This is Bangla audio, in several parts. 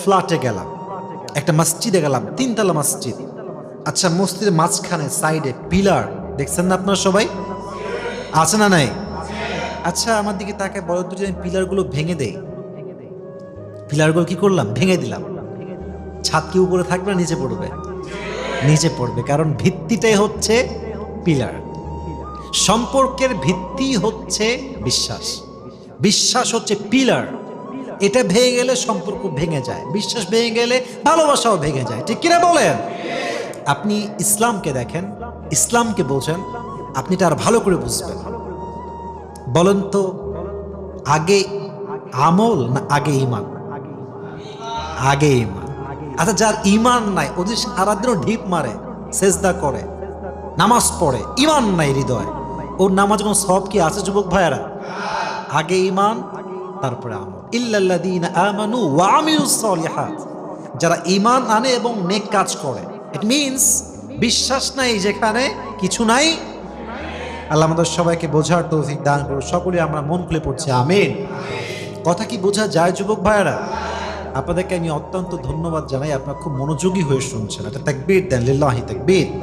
ফ্ল্যাটে গেলাম, একটা মসজিদে গেলাম, তিনতলা মসজিদ। আচ্ছা মসজিদের মাঝখানে, সাইডে, পিলার, দেখছেন না আপনারা সবাই? আছে না নাই? আচ্ছা আমার দিকে তাকে তো যে আমি পিলারগুলো ভেঙে দেই। পিলারগুলো কি করলাম? ভেঙে দিলাম। ছাদ কি উপরে থাকবে না নিচে পড়বে? নিচে পড়বে, কারণ ভিত্তিটাই হচ্ছে পিলার। সম্পর্কের ভিত্তি হচ্ছে বিশ্বাস। বিশ্বাস হচ্ছে পিলার। এটা ভেঙে গেলে সম্পর্ক ভেঙে যায়, বিশ্বাস ভেঙে গেলে ভালোবাসাও ভেঙে যায়, ঠিক কিনা বলেন? আপনি ইসলামকে দেখেন, ইসলামকে বোঝেন আপনি এটা আর ভালো করে বুঝবেন। বলেন তো, আগে আমল না আগে ইমান আগে ইমান আচ্ছা যার ইমান নাই ওদের সারাদিনও ঢিপ মারে, সেজদা করে, নামাজ পড়ে ইমান নাই হৃদয়, ওর নামাজ কোনো সব কি আছে, যুবক ভাইয়েরা? আগে ইমান তারপরে আমল। ইল্লাল্লাযীনা আমানু ওয়া যারা ইমান আনে এবং নেক কাজ করে। ইট মিন্স বিশ্বাস নাই যেখানে কিছু নাই। আল্লাহ আমাদের সবাইকে বোঝার তৌফিক দান করুন সকলে আমরা মন খুলে পড়ছি। আমিন। কথা কি বোঝা যায়, যুবক ভাইয়েরা? আপনাদেরকে আমি অত্যন্ত ধন্যবাদ জানাই। আপনারা খুব মনোযোগী হয়ে শুনছেন। এটা তাকবীর দেন, লিল্লাহি তাকবীর।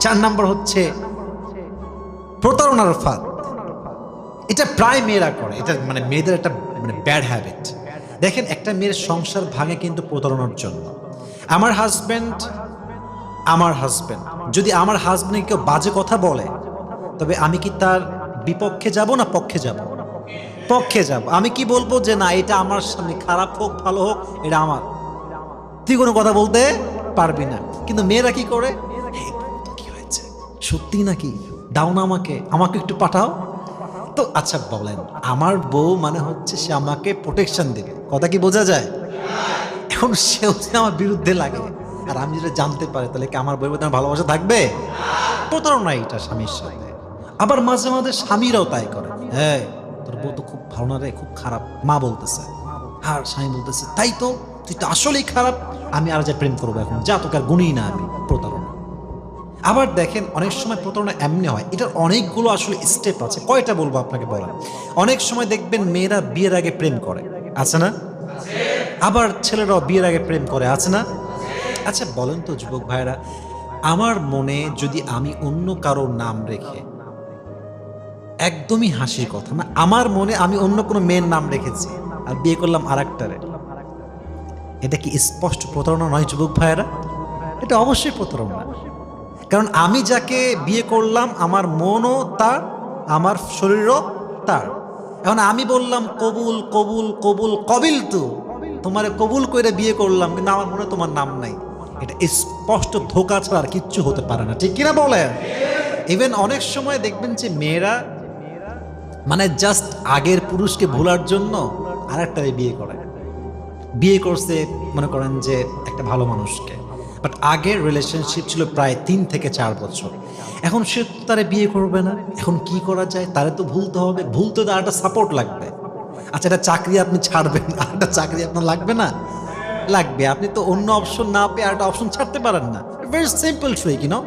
চার নম্বর হচ্ছে প্রতারণার ফাঁদ। এটা প্রায় মেয়েরা করে। এটা মানে মেয়েদের একটা মানে ব্যাড হ্যাবিট দেখেন একটা মেয়ের সংসার ভাঙে কিন্তু প্রতারণার জন্য। আমার হাজব্যান্ড আমার হাজব্যান্ড যদি আমার হাজব্যান্ডে কেউ বাজে কথা বলে তবে আমি কি তার বিপক্ষে যাব না পক্ষে যাব? পক্ষে যাব। আমি কি বলব যে না এটা আমার সামনে খারাপ হোক ভালো হোক এটা আমার। তুই কোনো কথা বলতে পারবি না। কিন্তু মেয়েরা কি করে? "হে, কি হয়েছে? সত্যি নাকি? দাও না আমাকে। আমাকে একটু পাঠাও। তো আচ্ছা বলেন, আমার বউ মানে হচ্ছে সে আমাকে প্রোটেকশন দেবে। কথা কি বোঝা যায়? এখন সেও যদি আমার বিরুদ্ধে লাগে। আর আমি যেটা জানতে পারি, তাহলে কি আমার প্রতি আমার ভালোবাসা থাকবে? প্রতারণা এটা স্বামীর সাথে। আবার মাঝে মাঝে স্বামীরাও তাই করে। হ্যাঁ তোর বউ তো খুব ভালো না রে, খুব খারাপ। মা বলতেছে। আর স্বামী বলতেছে, তাই তো, তুই তো আসলেই খারাপ। আমি আর যা প্রেম করব এখন, যা তোকে আর গুণই না আমি, প্রতারণা। আবার দেখেন অনেক সময় প্রতারণা এমনি হয়। এটার অনেকগুলো আসলে স্টেপ আছে। কয়টা বলব আপনাকে বলেন? অনেক সময় দেখবেন মেয়েরা বিয়ের আগে প্রেম করে। আছে না? আবার ছেলেরাও বিয়ের আগে প্রেম করে। আছে না? আচ্ছা বলেন তো যুবক ভাইরা আমার মনে যদি আমি অন্য কারও নাম রেখে, একদমই হাসির কথা না, আমার মনে আমি অন্য কোনো মেয়ের নাম রেখেছি আর বিয়ে করলাম আর একটারে এটা কি স্পষ্ট প্রতারণা নয় যুবক ভাইয়েরা? এটা অবশ্যই প্রতারণা। কারণ আমি যাকে বিয়ে করলাম, আমার মনও তার, আমার শরীরও তার। এখন আমি বললাম, কবুল কবুল কবুল, কবিল তো। তোমারে কবুল করে বিয়ে করলাম, কিন্তু আমার মনে তোমার নাম নাই। এটা স্পষ্ট ধোকা ছাড়া আর কিচ্ছু হতে পারে না। ঠিক কিনা বলেন? ইভেন অনেক সময় দেখবেন যে মেয়েরা মানে জাস্ট আগের পুরুষকে ভোলার জন্য আরেকটারে বিয়ে করে। বিয়ে করছে, মনে করেন যে একটা ভালো মানুষকে। বাট আগের রিলেশনশিপ ছিল প্রায় তিন থেকে চার বছর। এখন সে তারে বিয়ে করবে না। এখন কি করা যায়? তারে তো ভুলতে হবে। ভুলতে তো একটা সাপোর্ট লাগবে। আচ্ছা একটা চাকরি আপনি ছাড়বেন আর একটা চাকরি আপনার লাগবে না? লাগবে। আপনি তো অন্য অপশন না পেয়ে আরেকটা অপশন ছাড়তে পারেন না। ভেরি সিম্পল ট্রুই কিনো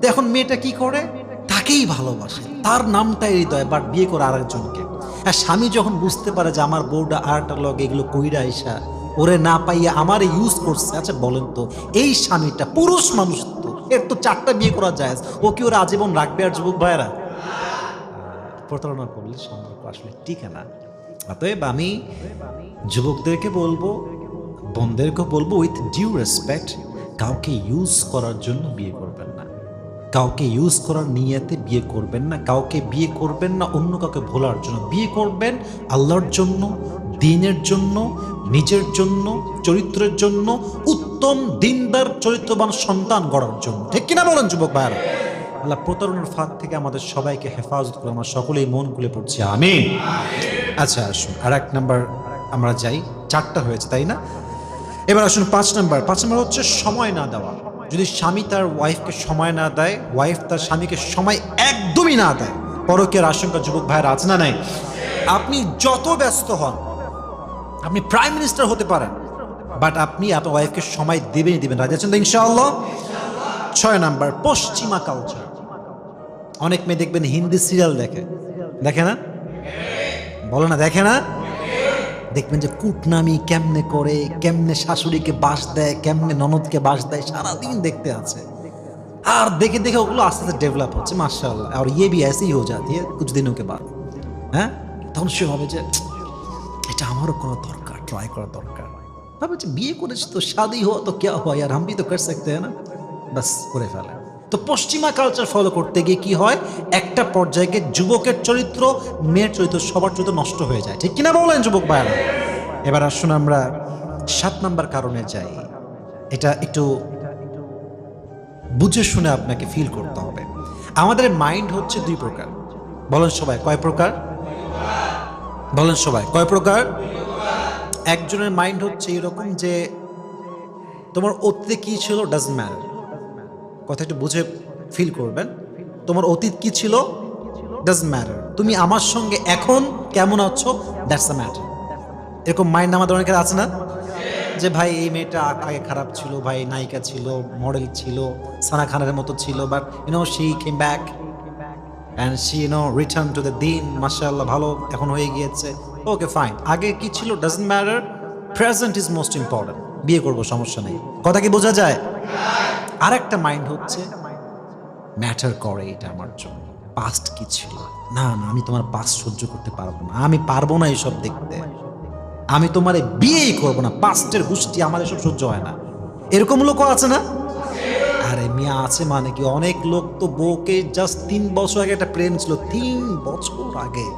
তো এখন মেয়েটা কি করে? তাকেই ভালোবাসে। তার নামটাই হৃদয় বাট বিয়ে করে আরেকজনকে। আর স্বামী যখন বুঝতে পারে যে আমার বউটা আরেকটা লগ এগুলো কইরা আইসা ওরে না পাইয়া আমার ইউজ করছে। আচ্ছা বলেন তো, এই স্বামীটা পুরুষ মানুষ তো, এর তো চারটা বিয়ে করা যায় ও কি ওরা আজীবন রাখবে আর যুবক ভাইয়েরা? প্রতারণা করলে সম্পর্ক আসলে টিকে না। অতএব আমি যুবকদেরকে বলব বোনদেরকে বলব উইথ ডিউ রেসপেক্ট কাউকে ইউজ করার জন্য বিয়ে করবেন না। কাউকে ইউজ করার নিয়েতে বিয়ে করবেন না। কাউকে বিয়ে করবেন না, অন্য কাউকে ভোলার জন্য। বিয়ে করবেন আল্লাহর জন্য, দিনের জন্য নিজের জন্য, চরিত্রের জন্য উত্তম দিনদার, চরিত্রবান সন্তান গড়ার জন্য। ঠিক কিনা বলেন, যুবক ভাইয়ারা? আল্লাহ প্রতারণের ফাঁদ থেকে আমাদের সবাইকে হেফাজত করে আমরা সকলেই মন খুলে পড়ছি। আমি আচ্ছা আসুন আর এক নাম্বার আমরা যাই। চারটা হয়েছে, তাই না? এবার আসুন, পাঁচ নাম্বার। পাঁচ নাম্বার হচ্ছে সময় না দেওয়া। যদি স্বামী তার ওয়াইফকে সময় না দেয় ওয়াইফ তার স্বামীকে সময় একদমই না দেয় পরকের আশঙ্কা যুবক ভাইয়ের আছে না নেয় আপনি যত ব্যস্ত হন আপনি প্রাইম মিনিস্টার হতে পারেন বাট আপনি আপনার ওয়াইফকে সময় দেবেনই দেবেন রাজা চন্দ্র ইনশাআল্লাহ? ছয় নাম্বার, পশ্চিমা কালচার অনেক মেয়ে দেখবেন হিন্দি সিরিয়াল দেখে। দেখে না? বলো না, দেখে না? দেখবেন যে কুটনামি কেমনে করে, কেমনে শাশুড়িকে বাস দেয়, কেমনে ননদকে বাস দেয়, সারাদিন দেখতে আছে। আর দেখে দেখে ওগুলো আস্তে আস্তে ডেভেলপ হচ্ছে মার্শাল আর ইয়ে বি এসেই হয়ে যাতি ইয়ে কুছ দিনও বাদ। হ্যাঁ? তখন সে হবে যে এটা আমারও কোনো দরকার ট্রাই করা দরকার। ভাবছে বিয়ে করেছি তো শাদি হওয়া তো কে হয়, আর আমি তো কার সকতে না? বাস করে ফেলে। তো পশ্চিমা কালচার ফলো করতে গিয়ে কি হয়? একটা পর্যায়ে যুবকের চরিত্র, মেয়ের চরিত্র সবার চরিত্র নষ্ট হয়ে যায়। ঠিক কিনা বলেন যুবক ভাইরা এবার আসুন আমরা সাত নাম্বার কারণে যাই। এটা একটু বুঝে শুনে আপনাকে ফিল করতে হবে। আমাদের মাইন্ড হচ্ছে দুই প্রকার। বলেন সবাই, কয় প্রকার? বলেন সবাই, কয় প্রকার? একজনের মাইন্ড হচ্ছে এরকম যে তোমার অতীতে কি ছিল? ডাজন্ট ম্যাটার কথা একটু বুঝে ফিল করবেন। তোমার অতীত কি ছিল? ডাজন্ট ম্যাটার তুমি আমার সঙ্গে এখন কেমন আছো? দ্যাটস দ্য ম্যাটার এরকম মাইন্ড আমাদের অনেকের আছে না? যে ভাই, এই মেয়েটা আ- আগে খারাপ ছিল, ভাই, নায়িকা ছিল মডেল ছিল, সানা খানের মতো ছিল but you know she came back and she you know return to the দিন মাশাআল্লাহ ভালো এখন হয়ে গিয়েছে। ওকে ফাইন আগে কি ছিল? Doesn't matter present is most important বিয়ে করব, সমস্যা নেই। কথা কি বোঝা যায়? আর একটা মাইন্ড হচ্ছে ম্যাটার করে এটা আমার জন্য। পাস্ট কি ছিল? না না, আমি তোমার পাস্ট সহ্য করতে পারব না। আমি পারব না এসব দেখতে। আমি তোমারে বিয়েই করব না। পাস্টের গোষ্ঠী আমার এসব সহ্য হয় না। এরকম লোকও আছে না? মিয়া আছে মানে কি? অনেক লোক তো বউকে জাস্ট তিন বছর আগে একটা প্রেম ছিল, তিন বছর আগে।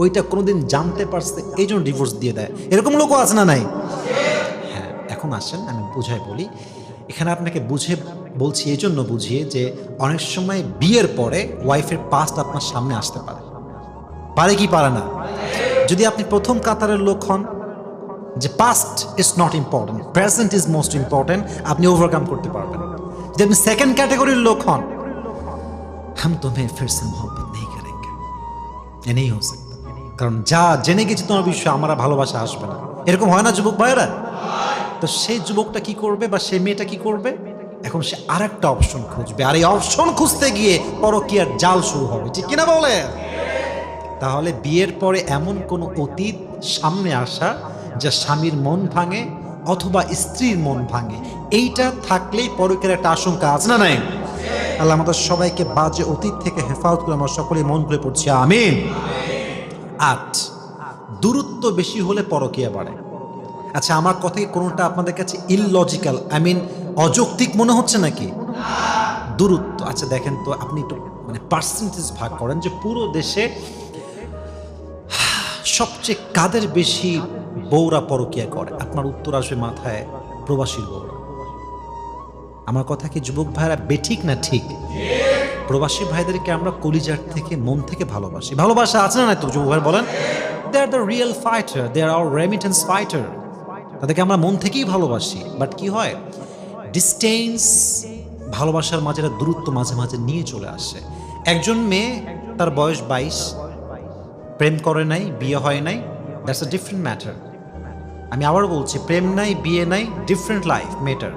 ওইটা কোনোদিন জানতে পারছে এই জন্য ডিভোর্স দিয়ে দেয়। এরকম লোকও আছে না নাই? হ্যাঁ এখন আসেন, আমি বুঝাই বলি। এখানে আপনাকে বুঝে, বলছি এই জন্য বুঝিয়ে যে অনেক সময় বিয়ের পরে ওয়াইফের পাস্ট আপনার সামনে আসতে পারে। পারে কি পারে না? যদি আপনি প্রথম কাতারের লোক হন, যে past is not important present is most important আপনি ওভারকাম করতে পারবেন। যে আপনি সেকেন্ড ক্যাটাগরির লোক হন হাম তোমে ফিরসে মোহাম্মত নেই করেঙ্গে এ হো কারণ যা জেনে গেছি তোমার বিষয়ে আমার ভালোবাসা আসবে না এরকম হয় না যুবক ভাইরা তো সেই যুবকটা কি করবে বা সেই মেয়েটা কি করবে এখন সে আর একটা অপশন খুঁজবে আর এই অপশন খুঁজতে গিয়ে পরকিয়ার জাল শুরু হবে ঠিক কিনা বলে তাহলে বিয়ের পরে এমন কোনো অতীত সামনে আসা যা স্বামীর মন ভাঙে অথবা স্ত্রীর মন ভাঙে এইটা থাকলেই পরকের একটা আশঙ্কা আছে, না নাই? আল্লাহ আমাদের সবাইকে বাজে অতীত থেকে হেফাজত করে, আমরা সকলে মন করে পড়ছি, আমিন। আট, দূরত্ব বেশি হলে পরকীয়া বাড়ে। আচ্ছা আমার কথায় কোনোটা আপনাদের কাছে ইললজিক্যাল আই মিন অযৌক্তিক মনে হচ্ছে নাকি? দূরত্ব। আচ্ছা দেখেন তো, আপনি একটু মানে পার্সেন্টেজ ভাগ করেন যে পুরো দেশে সবচেয়ে কাদের বেশি বউরা পরকিয়া করে। আপনার উত্তর আসবে মাথায় প্রবাসীর বউরা। আমার কথা কি যুবক ভাইরা বেঠিক না ঠিক? প্রবাসী ভাইদেরকে আমরা কলিজার থেকে, মন থেকে ভালোবাসি। ভালোবাসা আছে না তো যুবক ভাই বলেন? They are the real fighter they are our remittance fighter তাদেরকে আমরা মন থেকেই ভালোবাসি। বাট কি হয়? ডিস্টেন্স ভালোবাসার মাঝে একটা দূরত্ব মাঝে মাঝে নিয়ে চলে আসে। একজন মেয়ে, তার বয়স বাইশ। প্রেম করে নাই, বিয়ে হয় নাই। দ্যাটস আ ডিফারেন্ট ম্যাটার আমি আবার বলছি, প্রেম নাই, বিয়ে নাই ডিফারেন্ট লাইফ মেটার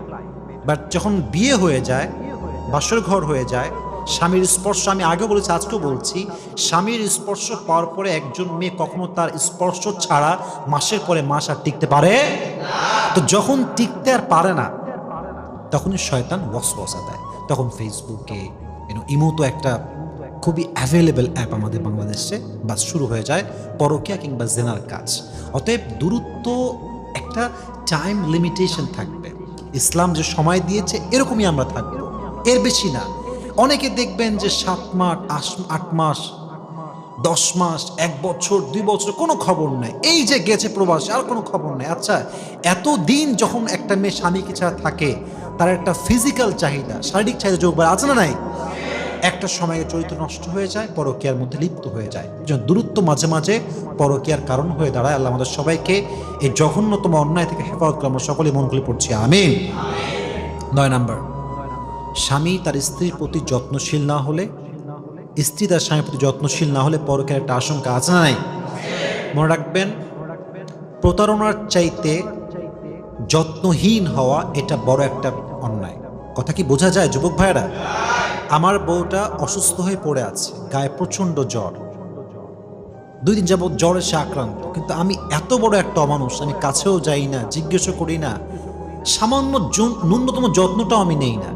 বাট যখন বিয়ে হয়ে যায়, বাসর ঘর হয়ে যায়, স্বামীর স্পর্শ, আমি আগে বলেছি, আজকেও বলছি, স্বামীর স্পর্শ পাওয়ার পরে একজন মেয়ে কখনো তার স্পর্শ ছাড়া মাসের পরে মাস আর টিকতে পারে? তো যখন টিকতে আর পারে না, তখনই শয়তান ওয়াসওয়াসা দেয়। তখন ফেসবুকে ইমো তো একটা খুবই অ্যাভেলেবেল অ্যাপ আমাদের বাংলাদেশে, বা শুরু হয়ে যায়, পরকিয়া কিংবা জেনার কাজ। অতএব দূরত্ব একটা টাইম লিমিটেশন থাকবে। ইসলাম যে সময় দিয়েছে, এরকমই আমরা থাকব। এর বেশি না। অনেকে দেখবেন যে সাত মাস আট মাস, দশ মাস, এক বছর, দুই বছর, কোনো খবর নাই। এই যে গেছে প্রবাসে, আর কোনো খবর নাই। আচ্ছা এত দিন যখন একটা মেয়ে স্বামীকে ছাড়া থাকে, তার একটা ফিজিক্যাল চাহিদা, শারীরিক চাহিদা যোগ আছে না নাই? একটা সময়ে চরিত্র নষ্ট হয়ে যায়, পরকীয়ার মধ্যে লিপ্ত হয়ে যায়। যে দূরত্ব মাঝে মাঝে পরকীয়ার কারণ হয়ে দাঁড়ায়। আল্লাহ আমাদের সবাইকে এই জঘন্যতম অন্যায় থেকে হেফাজত করে আমরা সকলে মন খুলে পড়ছি। আমিন। নয় নাম্বার। স্বামী তার স্ত্রীর প্রতি যত্নশীল না হলে, স্ত্রী তার স্বামীর প্রতি যত্নশীল না হলে পরকের একটা আশঙ্কা আছে নাই? মনে রাখবেন, প্রতারণার চাইতে যত্নহীন হওয়া এটা বড় একটা অন্যায়। কথা কি বোঝা যায়, যুবক ভাইয়েরা? আমার বউটা অসুস্থ হয়ে পড়ে আছে, গায়ে প্রচণ্ড জ্বর। দুই দিন যাবৎ জ্বরে সে আক্রান্ত, কিন্তু আমি এত বড় একটা অমানুষ, আমি কাছেও যাই না, জিজ্ঞেসও করি না। সামান্য ন্যূনতম যত্নটাও আমি নেই না।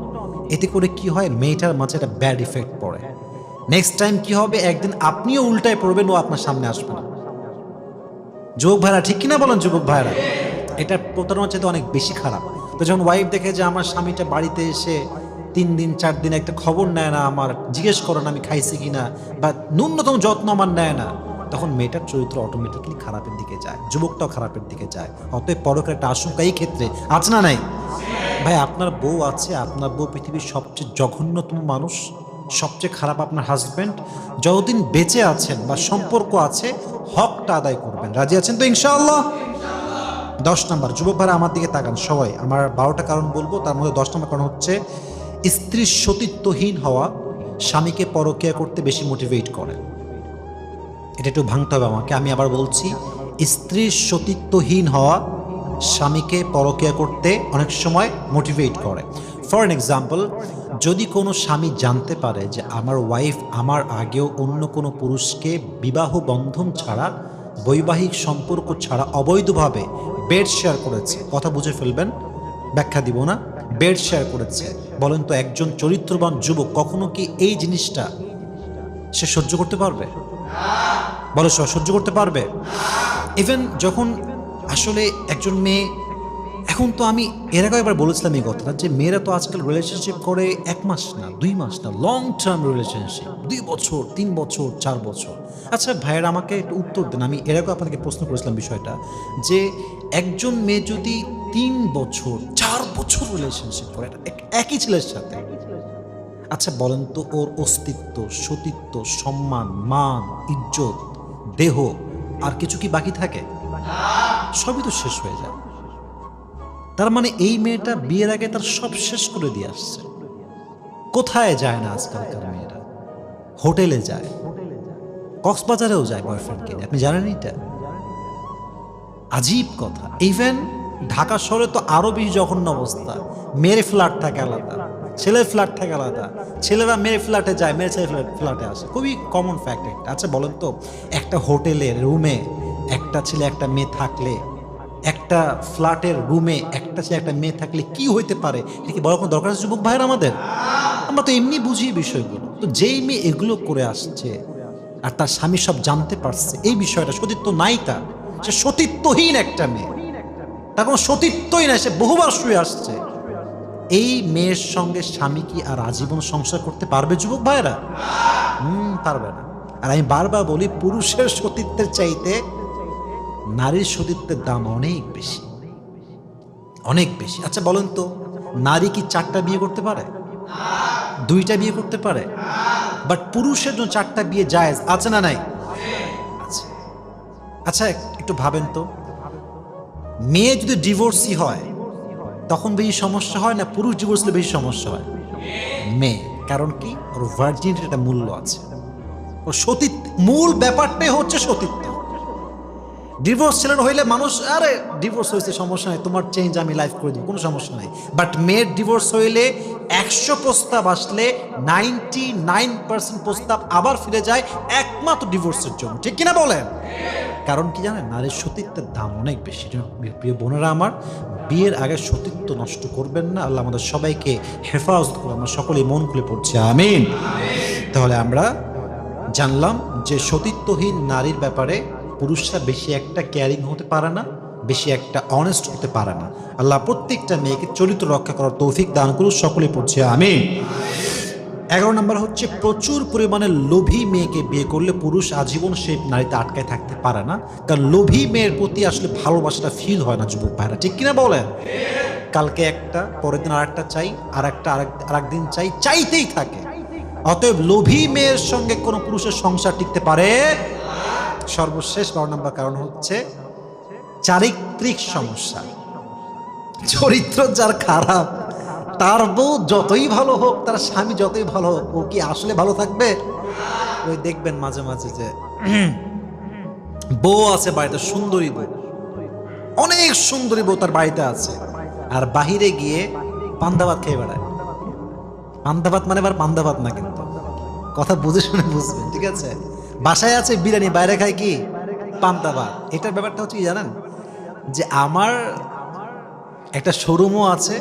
এতে করে কি হয়, মেয়েটার মাঝে একটা ব্যাড ইফেক্ট পড়ে। নেক্সট টাইম কি হবে? একদিন আপনিও উল্টায় পড়বেন, ও আপনার সামনে আসবে না। যুবক ভাইরা, ঠিক কিনা বলেন যুবক ভাইরা? এটা প্রতারণার চাইতে অনেক বেশি খারাপ। তো যখন ওয়াইফ দেখে যে আমার স্বামীটা বাড়িতে এসে তিন দিন, চার দিন একটা খবর নেয় না আমার, জিজ্ঞেস করে না আমি খাইছি কি না বা ন্যূনতম যত্ন আমার নেয় না। তখন মেয়েটার চরিত্র অটোমেটিকলি খারাপের দিকে যায়, যুবকটাও খারাপের দিকে যায়। অতএব পরকের একটা আশঙ্কা এই ক্ষেত্রে, আছে না নাই? ভাই, আপনার বউ আছে, আপনার বউ পৃথিবীর সবচেয়ে জঘন্যতম মানুষ, সবচেয়ে খারাপ আপনার হাজব্যান্ড যতদিন বেঁচে আছেন বা সম্পর্ক আছে, হকটা আদায় করবেন। রাজি আছেন তো ইনশাআল্লাহ? দশ নম্বর, যুবক ভাইরা আমার দিকে তাকান, সবাই। আমার বারোটা কারণ বলব, তার মধ্যে দশ নম্বর কারণ হচ্ছে স্ত্রীর সতীত্বহীন হওয়া স্বামীকে পরকিয়া করতে বেশি মোটিভেট করে। এটা একটু ভাঙতে হবে আমাকে, আমি আবার বলছি, স্ত্রীর সতীত্বহীন হওয়া স্বামীকে পরকিয়া করতে অনেক সময় মোটিভেট করে। ফর এন এক্সাম্পল যদি কোনো স্বামী জানতে পারে যে আমার ওয়াইফ আমার আগেও অন্য কোনো পুরুষকে বিবাহ বন্ধন ছাড়া, বৈবাহিক সম্পর্ক ছাড়া অবৈধভাবে বেড শেয়ার করেছে, কথা বুঝে ফেলবেন, ব্যাখ্যা দিব না বেড শেয়ার করেছে বলেন তো, একজন চরিত্রবান যুবক কখনো কি এই জিনিসটা সে সহ্য করতে পারবে? বলো সহ্য করতে পারবে? ইভেন যখন আসলে একজন মেয়ে, এখন তো আমি, এর আগে একবার বলেছিলাম এই কথাটা যে মেয়েরা তো আজকাল রিলেশনশিপ করে এক মাস না, দুই মাস না লং টার্ম রিলেশনশিপ দুই বছর, তিন বছর, চার বছর। আচ্ছা ভাইয়েরা, আমাকে একটু উত্তর দেন। আমি এর আগে আপনাকে প্রশ্ন করেছিলাম বিষয়টা যে একজন মেয়ে যদি তিন বছর চার বছর রিলেশনশিপ করে। এক- একই ছেলের সাথে। আচ্ছা বলেন তো ওর অস্তিত্ব সতীত্ব সম্মান মান ইজ্জত দেহ আর কিছু কি বাকি থাকে? সবই তো শেষ হয়ে যায়। তার মানে এই মেয়েটা বিয়ের আগে তার সব শেষ করে দিয়ে আসছে। কোথায় যায় না আজকালকার মেয়েরা? হোটেলে যায়। কক্সবাজারেও যায় বয়ফ্রেন্ডকে আপনি জানেন এটা? আজীব কথা। ইভেন ঢাকা শহরে তো আরও বেশি জঘন্য অবস্থা। মেয়ের ফ্ল্যাট থাকে আলাদা, ছেলের ফ্ল্যাট থাকে আলাদা। ছেলেরা মেয়ের ফ্ল্যাটে যায়, মেয়ের ছেলে ফ্ল্যাটে আসে। খুবই কমন ফ্যাক্ট একটা আচ্ছা বলেন তো, একটা হোটেলের রুমে একটা ছেলে, একটা মেয়ে থাকলে, একটা ফ্ল্যাটের রুমে একটা ছেলে, একটা মেয়ে থাকলে কি হইতে পারে? এটা কি বড় কোনো দরকার আছে, যুবক ভাইয়ের আমাদের? আমরা তো এমনি বুঝি বিষয়গুলো। তো যেই মেয়ে এগুলো করে আসছে, আর তার স্বামী সব জানতে পারছে, এই বিষয়টা সতীত্ব নাই তার। সে সতীত্বহীন একটা মেয়ে। তার কোনো সতীত্বই নাই, সে বহুবার শুয়ে আসছে। এই মেয়ের সঙ্গে স্বামী কি আর আজীবন সংসার করতে পারবে, যুবক ভাইয়েরা? হুম, পারবে না। আর আমি বারবার বলি, পুরুষের সতীত্বের চাইতে নারীর সতীত্বের দাম অনেক বেশি। অনেক বেশি। আচ্ছা বলেন তো, নারী কি চারটা বিয়ে করতে পারে? দুইটা বিয়ে করতে পারে? বাট পুরুষের জন্য চারটা বিয়ে জায়েজ আছে না নাই? আচ্ছা একটু ভাবেন তো। মেয়ে যদি ডিভোর্সই হয়, তখন বেশি সমস্যা হয় না পুরুষ ডিভোর্স হলে বেশি সমস্যা হয়? মেয়ে। কারণ কি? ওর ভার্জিনিটির একটা মূল্য আছে। ওর সতীত্ব, মূল ব্যাপারটাই হচ্ছে সতীত্ব। ডিভোর্স ছেলের হইলে মানুষ, আরে ডিভোর্স হয়েছে, সমস্যা নাই, তোমার চেঞ্জ আমি লাইফ করে দিব, কোনো সমস্যা নাই। বাট মেয়ের ডিভোর্স হইলে একশো প্রস্তাব আসলে নাইনটি নাইন পার্সেন্ট প্রস্তাব আবার ফিরে যায় একমাত্র ডিভোর্সের জন্য। ঠিক কিনা বলেন? কারণ কি জানেন? নারীর সতীত্বের দাম অনেক বেশি। প্রিয় বোনেরা আমার, বিয়ের আগে সতীত্ব নষ্ট করবেন না। আল্লাহ আমাদের সবাইকে হেফাজত করে আমরা সকলেই মন খুলে পড়ছি। আমিন। তাহলে আমরা জানলাম যে সতীত্বহীন নারীর ব্যাপারে পুরুষরা বেশি একটা কেয়ারিং হতে পারে না, বেশি একটা অনেস্ট হতে পারে না। আল্লাহ প্রত্যেকটা মেয়েকে চরিত্র রক্ষা করার তৌফিক দান করুন। সকলে পড়ছে। আমি এগারো নম্বর হচ্ছে, প্রচুর পরিমাণে লোভী মেয়েকে বিয়ে করলে পুরুষ আজীবন সেই নারীতে আটকায় থাকতে পারে না। কারণ লোভী মেয়ের প্রতি আসলে ভালোবাসাটা ফিল হয় না যুবক ভাইরা। ঠিক কিনা বলেন? কালকে একটা, পরের দিন আরেকটা চাই আর একটা আর একদিন চাই, চাইতেই থাকে। অতএব লোভী মেয়ের সঙ্গে কোনো পুরুষের সংসার টিকতে পারে? সর্বশেষ বারো নম্বর কারণ হচ্ছে, চারিত্রিক সমস্যা। চরিত্র যার খারাপ তার বউ যতই ভালো হোক, তার স্বামী যতই ভালো হোক, ও কি আসলে ভালো থাকবে? ওই দেখবেন মাঝে মাঝে যে বউ আছে বাড়িতে, সুন্দরী বউ। অনেক সুন্দরী বউ তার বাড়িতে আছে। আর বাহিরে গিয়ে পান্দাবাদ খেয়ে বেড়ায়। পান্দাবাদ মানে আবার পান্দাবাদ না কিন্তু। কথা বুঝে শুনে বুঝবেন, ঠিক আছে? বাসায় আছে বিরিয়ানি, বাইরে খায় কি? পান্তা ভাত। এটার ব্যাপারটা হচ্ছে কি জানেন? যে আমার একটা শোরুমও আছে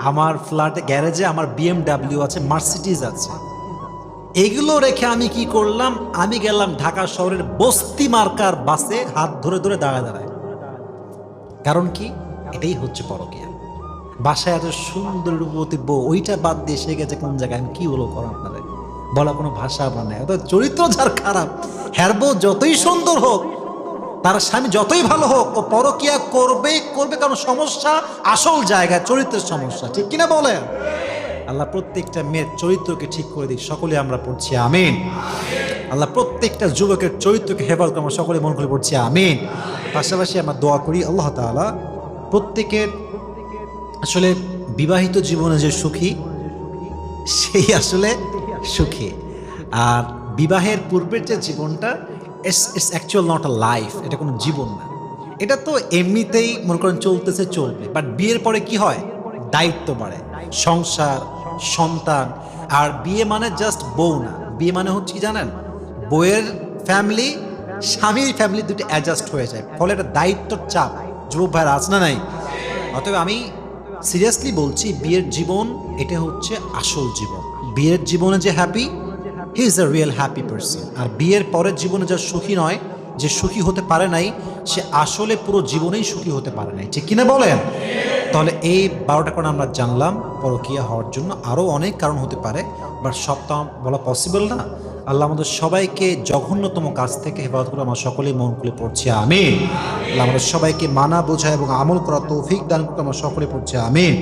আমার ফ্ল্যাটে গ্যারেজে আমার বিএমডাব্লিউ আছে মার্সিডিজ আছে। এগুলো রেখে আমি কি করলাম? আমি গেলাম ঢাকা শহরের বস্তি মার্কার বাসে হাত ধরে ধরে দাঁড়ায় দাঁড়ায়। কারণ কি? এটাই হচ্ছে পরকিয়া। বাসায় এত সুন্দর রূপবতী বউ, ওইটা বাদ দিয়ে সে গেছে কোন জায়গায়? আমি কি বলব করো আপনাদের বলা কোনো ভাষা আমার নেই। চরিত্র যার খারাপ, হ্যার বউ যতই সুন্দর হোক তার স্বামী যতই ভালো হোক, ও পরকিয়া করবে করবে কারণ সমস্যা, আসল জায়গায় চরিত্রের সমস্যা। ঠিক কিনা বলেন? আল্লাহ প্রত্যেকটা মেয়ের চরিত্রকে ঠিক করে দিই সকলে আমরা পড়ছি, আমিন। আল্লাহ প্রত্যেকটা যুবকের চরিত্রকে হেফাজত আমরা সকলে মন করে পড়ছি, আমিন। পাশাপাশি আমরা দোয়া করি আল্লাহ তাআলা, প্রত্যেকের আসলে বিবাহিত জীবনে যে সুখী, সেই আসলে সুখী। আর বিবাহের পূর্বের যে জীবনটা it's it's actual not a life এটা কোনো জীবন না। এটা তো এমনিতেই মনে করেন চলতেছে, চলবে। বাট বিয়ের পরে কি হয়? দায়িত্ব বাড়ে। সংসার, সন্তান, আর বিয়ে মানে জাস্ট বউ না। বিয়ে মানে হচ্ছে কি জানেন? বউয়ের ফ্যামিলি স্বামীর ফ্যামিলি দুটো অ্যাডজাস্ট হয়ে যায়। ফলে একটা দায়িত্বর চাপ। যুবক ভাইয়ের, আছে না নাই? অতএব আমি সিরিয়াসলি বলছি, বিয়ের জীবন, এটা হচ্ছে আসল জীবন। বিয়ের জীবনে যে happy he is a real happy person আর বিয়ের পরের জীবনে যা সুখী নয়, যে সুখী হতে পারে নাই, সে আসলে পুরো জীবনেই সুখী হতে পারে নাই। ঠিক কিনা বলেন? তাহলে এই বারোটা কারণ আমরা জানলাম পরকিয়া হওয়ার জন্য আরও অনেক কারণ হতে পারে বাট সব তো বলা পসিবল না। আল্লাহ আমাদের সবাইকে জঘন্যতম কাজ থেকে হেফাজত করে আমরা সকলেই মন খুলে পড়ছি, আমিন। আল্লাহ আমাদের সবাইকে মানা, বোঝা এবং আমল করা তৌফিক দান করতে আমরা সকলে পড়ছি, আমিন।